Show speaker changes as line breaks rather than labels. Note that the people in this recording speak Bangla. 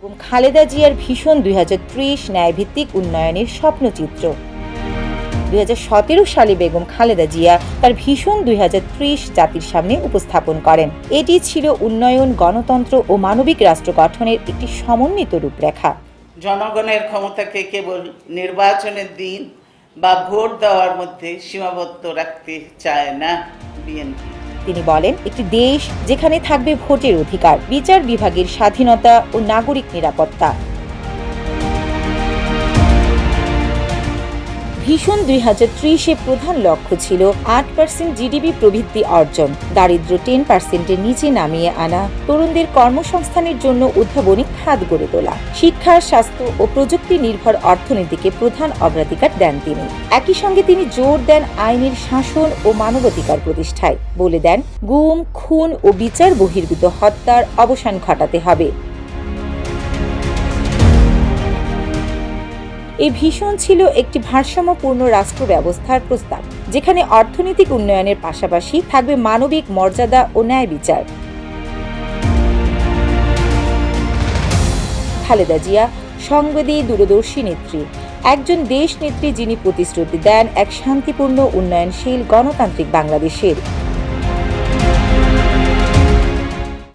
এবং খালেদা জিয়ার ভীষণ দুই হাজার ত্রিশ ন্যায়ভিত্তিক উন্নয়নের স্বপ্নচিত্র। দুই হাজার সতেরো সালে বেগম খালেদা জিয়া তার ভীষণ দুই হাজার ত্রিশ জাতির সামনে উপস্থাপন করেন। এটি ছিল উন্নয়ন, গণতন্ত্র ও মানবিক রাষ্ট্র গঠনের একটি সমন্বিত রূপরেখা।
জনগণের ক্ষমতাকে কেবল নির্বাচনের দিন বা ভোট দেওয়ার মধ্যে সীমাবদ্ধ রাখতে চায় না বিএনপি।
তিনি বলেন একটি দেশ যেখানে থাকবে ভোটের অধিকার বিচার বিভাগের স্বাধীনতা ও নাগরিক নিরাপত্তা। ভীষণ দুই হাজার ত্রিশে প্রধান লক্ষ্য ছিল আট পার্সেন্ট জিডিপি প্রবৃদ্ধি অর্জন। দারিদ্র টেন পার্সেন্টের নিচে নামিয়ে আনা, তরুণদের কর্মসংস্থানের জন্য উদ্ভাবনী খাত গড়ে তোলা। শিক্ষা, স্বাস্থ্য ও প্রযুক্তি নির্ভর অর্থনীতিকে প্রধান অগ্রাধিকার দেন তিনি। একই সঙ্গে তিনি জোর দেন আইনের শাসন ও মানবাধিকার প্রতিষ্ঠায়। বলে দেন, গুম, খুন ও বিচার বহির্ভূত হত্যার অবসান ঘটাতে হবে। এই ভীষণ ছিল একটি ভারসাম্যপূর্ণ রাষ্ট্র ব্যবস্থার প্রস্তাব, যেখানে অর্থনৈতিক উন্নয়নের পাশাপাশি থাকবে মানবিক মর্যাদা ও ন্যায় বিচার। খালেদা জিয়া, সংবেদী, দূরদর্শী নেত্রী, একজন দেশ নেত্রী যিনি প্রতিশ্রুতি দেন এক শান্তিপূর্ণ, উন্নয়নশীল, গণতান্ত্রিক বাংলাদেশের।